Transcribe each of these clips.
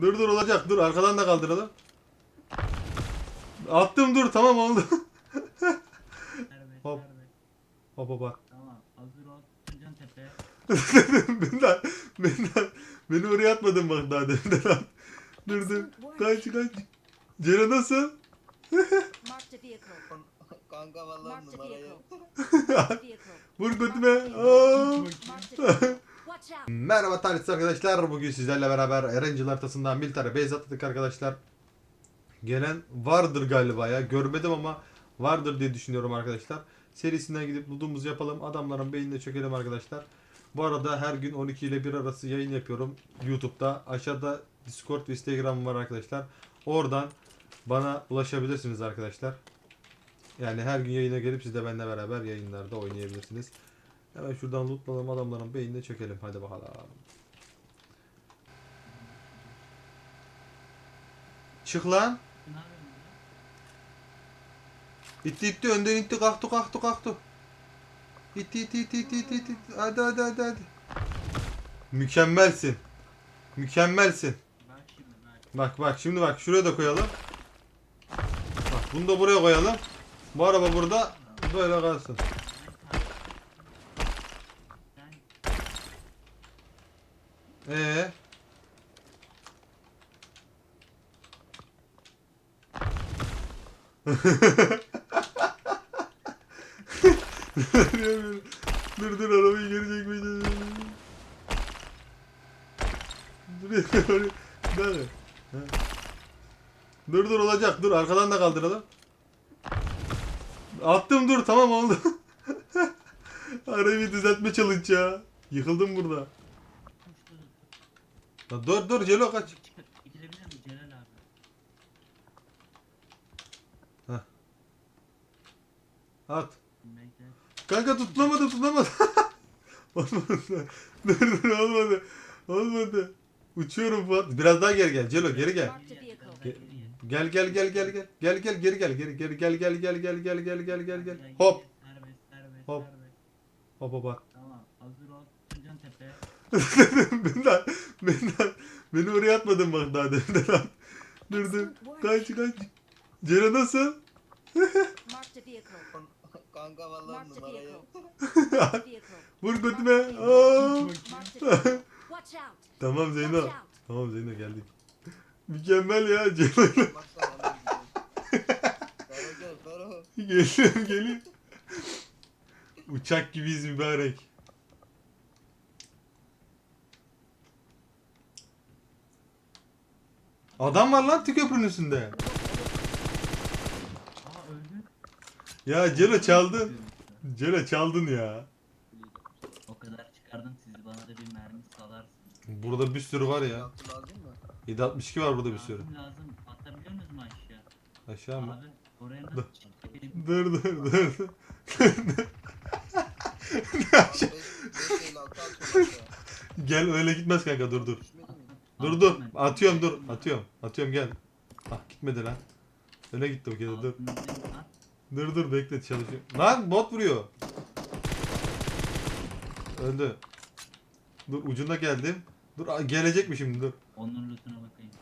Dur dur olacak dur arkadan da kaldıralım. Attım dur tamam oldu. Hop. Hop hop bak. Tamam hazır ol. Tuncun tepe. benden, benden, beni oraya atmadın bak daha demin lan. Dur dur. Kaç kaç. Cero nasıl? Kanka vallahi Marked a numarayı. vehicle. Marked a vehicle. Vur götüme. Merhaba talihsiz arkadaşlar. Bugün sizlerle beraber Erencil haritasından tane base atladık arkadaşlar. Gelen vardır galiba ya. Görmedim ama vardır diye düşünüyorum arkadaşlar. Serisinden gidip lootumuzu yapalım. Adamların beynine çökelim arkadaşlar. Bu arada her gün 12 ile 1 arası yayın yapıyorum YouTube'da. Aşağıda Discord ve Instagram var arkadaşlar. Oradan bana ulaşabilirsiniz arkadaşlar. Yani her gün yayına gelip siz de benimle beraber yayınlarda oynayabilirsiniz. Hemen şuradan lootlayalım adamların beynine çökelim. Hadi bakalım. Çık lan. İtti itti önden itti kalktı kalktı kalktı. İtti itti itti itti itti itti. Hadi hadi hadi hadi. Mükemmelsin. Mükemmelsin. Bak bak şimdi bak şuraya da koyalım. Bak bunu da buraya koyalım. Bu araba burada böyle kalsın. Sen Ee. dur dur arabayı geri çekmeyeceğiz. Dur dur dur. Dur olacak dur arkadan da kaldıralım. Attım dur tamam oldu. Bir düzeltme challenge ya. Yıkıldım burada. Kuş dur. Dur Celo kaç. Çıkıp itirebilir mi Celal abi? At. Bekle. Kanka tutunamadı tutunamadı. olmadı. Dur dur olmadı. Olmadı. Uçuyorum Fuat. Biraz daha geri gel. Celo geri gel. Marked a vehicle. Gel. Gel gel gel gel gel. Gel gel geri gel. Geri gel gel gel gel gel gel gel gel gel gel. Hop. Serbest serbest Hop. serbest. Hop hop hop. Tamam hazır ol. Tuncun tepe benden, benden, beni oraya atmadın bak daha demden. Dur dur. Kaç kaç. Ceren nasıl? Kanka vallahi numara. Vur götüme. tamam Zeyno. Tamam Zeyno geldik. Mükemmel ya Ceren. geliyorum geliyorum. Uçak gibiyiz mübarek. Adam var lan köprünün üstünde. Aa öldü. Ya Celo çaldın. Celo çaldın ya. O kadar çıkardım sizi bana da bir mermi salarsınız. Burada bir sürü var ya. Lazım mı? 762 var burada bir sürü. Lazım lazım. Atabiliyor musunuz mu aşağı? Aşağı mı? Abi oraya nasıl? Dur dur dur. dur. Abi 5 5 altı at sonra aşağı. Gel öyle gitmez kanka dur dur. Dur dur. Atıyorum dur. Atıyorum. Atıyorum gel. Ah gitmedi lan. Öne gitti bu kez dur. Dur dur bekle çalışıyor. Lan bot vuruyor. Öldü. Dur ucuna geldim. Dur gelecek mi şimdi dur. Onun lootuna bakayım.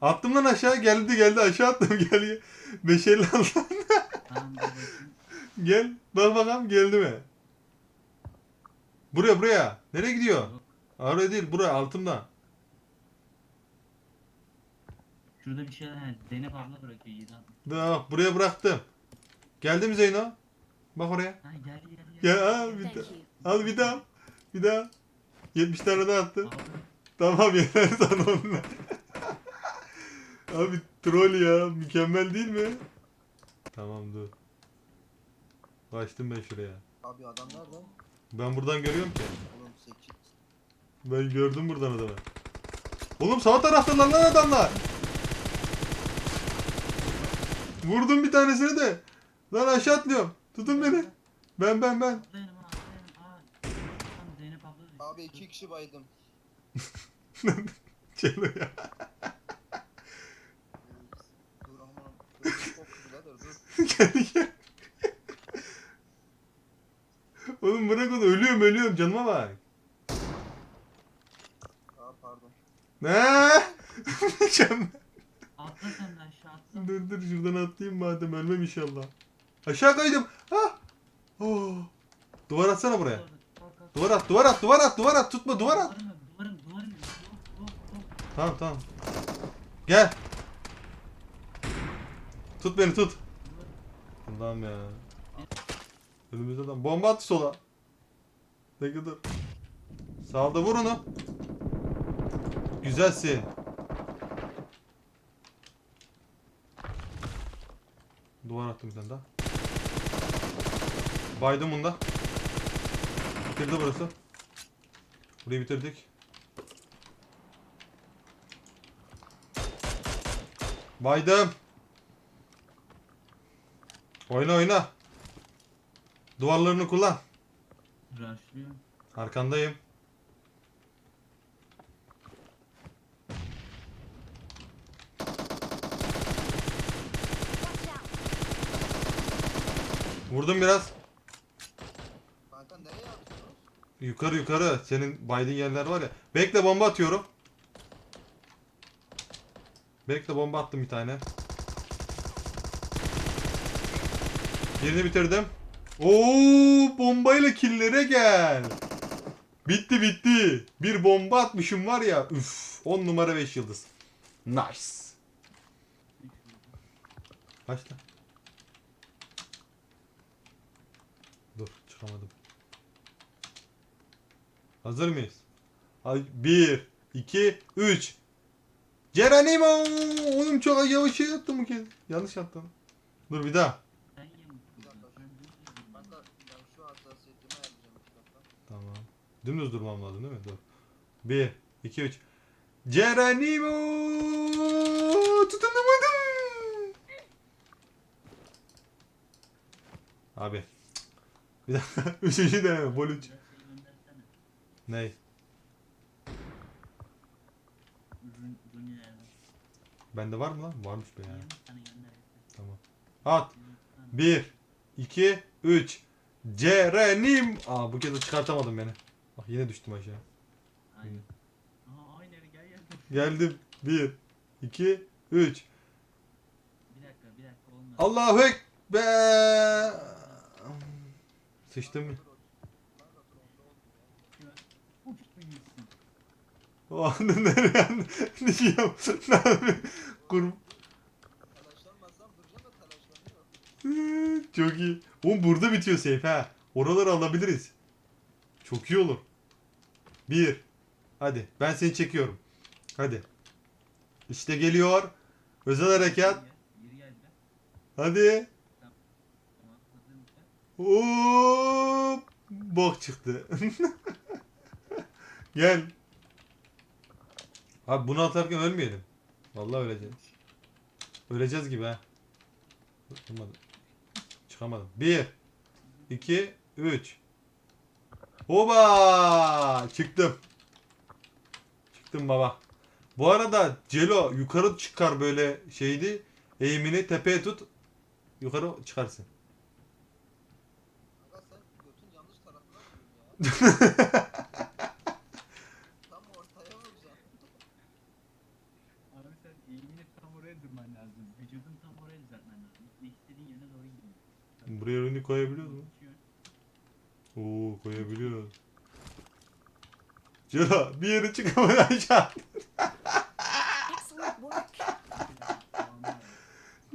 Attım lan aşağı geldi geldi aşağı attım gel gel. 550 al lan. Tamam dur bakayım. Gel bak bakalım geldi mi? Buraya buraya. Nereye gidiyor? Yok. Oraya değil buraya altımda. Şurada bir şeyler he, Zeynep abla bırakıyor 7 60. Dur bak buraya bıraktım. Geldi mi Zeyno? Bak oraya. Ha gel gel gel. Gel al bir daha. Al bir daha. Bir daha. 70 tane daha attım. Abi Tamam yeter sana onlar. Abi troll ya mükemmel değil mi? Tamam dur. Kaçtım ben şuraya. Abi adam nerede? Ben buradan görüyorum ki. Oğlum 8. Ben gördüm buradan adamı. Oğlum sağ taraftalar lan adamlar. Vurdum bir tanesini de. Lan aşağı atlıyorum. Tutun beni. Ben ben ben. Aa. Zeynep abla Abi 2 kişi baydım. Çelo ya. Dur aman. Dur çok birader dur. gel gel. Oğlum bırak onu ölüyorum ölüyorum canıma bak. Ne? Mükemmel. Atla sen de aşağı atla. dur dur şuradan atlayayım madem ölmem inşallah. Aşağı kaydım. Ha. Oh. Duvar atsana buraya. Duvar at, duvar at, duvar at, duvar at. Tutma, duvar at. Duvarım. Tamam, tamam. Gel. Tut beni, tut. Allah'ım ya. Önümüzde adam. Bomba attı sola. Ne kadar. Sağda vur onu. Güzelsin. Duvar attım bir tane daha. Baydım bunda. Bitirdi burası. Burayı bitirdik. Baydım. Oyna oyna. Duvarlarını kullan. Arkandayım. Vurdum biraz. Kanka nereye atıyorsunuz? Yukarı yukarı. Senin baydığın yerler var ya. Bekle bomba atıyorum. Bekle bomba attım bir tane. Birini bitirdim. Oo bombayla killere gel. Bitti bitti. Bir bomba atmışım var ya. Üf. 10 numara 5 yıldız. Nice. Başla. Dur çıkamadım. Hazır mıyız? Ay 1 2 3 Geronimo! Oğlum çok yavaş attım bu kez. Yanlış attım. Dur bir daha. Tamam. Dümdüz durmam lazım değil mi? Dur. 1 2 3 Geronimo! Tutunamadım. Abi. Bir dakika. Üçüncü deneme. Bol 3. Ney? Bende var mı lan? Varmış be ya. Gönder. Tamam. At. Yirmi tane. 1 2 3 Cerenim. Aa bu kez de çıkartamadım beni. Bak yine düştüm aşağı. Aynen. Aa aynen gel gel. Geldim. 1 2 3 Bir dakika bir dakika olmadı. Allahu ekber. Sıçtım mı? O anda nereye Diyeceğim. Ne yapayım? Kur... Telaşlanmazsam duracağım da telaşlanıyor. Çok iyi. Oğlum burada bitiyor safe ha. Oraları alabiliriz. Çok iyi olur. Bir. Hadi ben seni çekiyorum. Hadi. İşte geliyor. Özel harekat. Hadi. Hop. Bok çıktı. Gel. Abi bunu atarken ölmeyelim. Vallahi öleceğiz. Öleceğiz gibi ha. Çıkamadım. Çıkamadım. 1 2 3 Hoba! Çıktım. Çıktım baba. Bu arada Celo yukarı çıkar böyle şeydi. Eğimini tepeye tut. Yukarı çıkarsın. Kanka sen götün yanlış tarafına vuruyorsun ya. Tam ortaya vuracaksın. Abi sen eğimini durman lazım. Vücudun tam oraya düzeltmen lazım. Gitmek istediğin yöne doğru gidiyor. Buraya ürünü koyabiliyor mu? Oo koyabiliyor. Celo bir yere çıkamadan aşağı.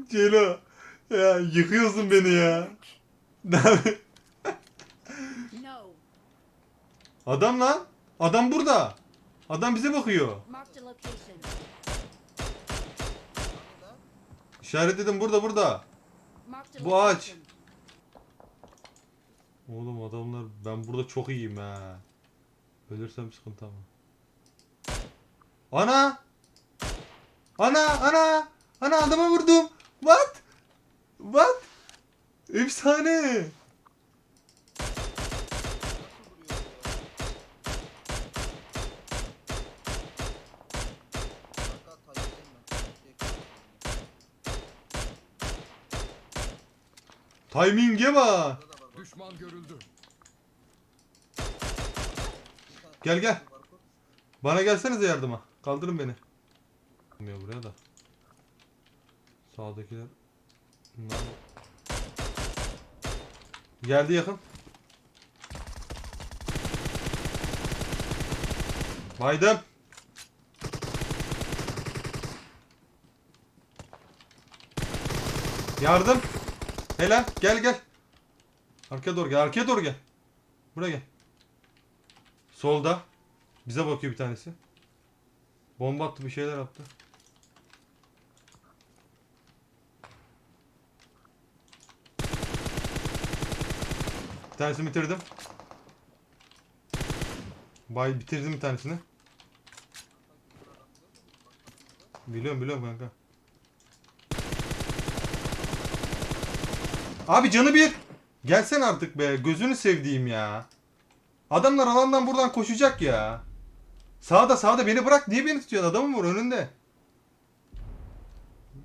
Celo. Ya yıkıyorsun beni ya. Adam lan. Adam burada. Adam bize bakıyor. Marked a location. Hani lan? İşaretledim burada burada. Bu ağaç. Oğlum adamlar ben burada çok iyiyim ha. Ölürsem sıkıntı ama. Ana! Ana ana! Ana adama vurdum. What? What? Efsane. Nasıl vuruyor ya? Kanka taşıyayım ben. Timing'e bak. Düşman görüldü. Gel, gel. Bana gelsenize yardıma. Kaldırın beni. Olmuyor buraya da. Sağdakiler. Bunlar... Geldi yakın. Baydım. Yardım. Helal. Gel gel. Arkaya doğru gel. Arkaya doğru gel. Buraya gel. Solda. Bize bakıyor bir tanesi. Bomba attı bir şeyler attı. Bir tanesini bitirdim. Bay bitirdim bir tanesini. Biliyorum biliyorum kanka. Abi canı bir. Gelsen artık be. Gözünü sevdiğim ya. Adamlar alandan buradan koşacak ya. Sağda sağda beni bırak. Niye beni tutuyorsun? Adamım var önünde.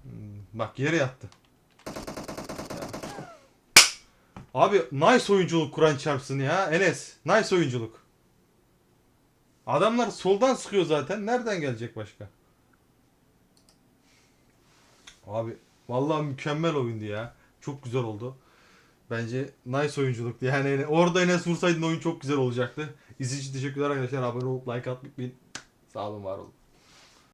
Hmm, Bak yere yattı. Abi nice oyunculuk Kur'an çarpsın ya. Enes. Nice oyunculuk. Adamlar soldan sıkıyor zaten. Nereden gelecek başka? Abi vallahi mükemmel oyundu ya. Çok güzel oldu. Bence nice oyunculuktu. Yani orada Enes vursaydın oyun çok güzel olacaktı. İçin teşekkürler arkadaşlar. Abone olup like atmayı unutmayın. Sağ olun var olun.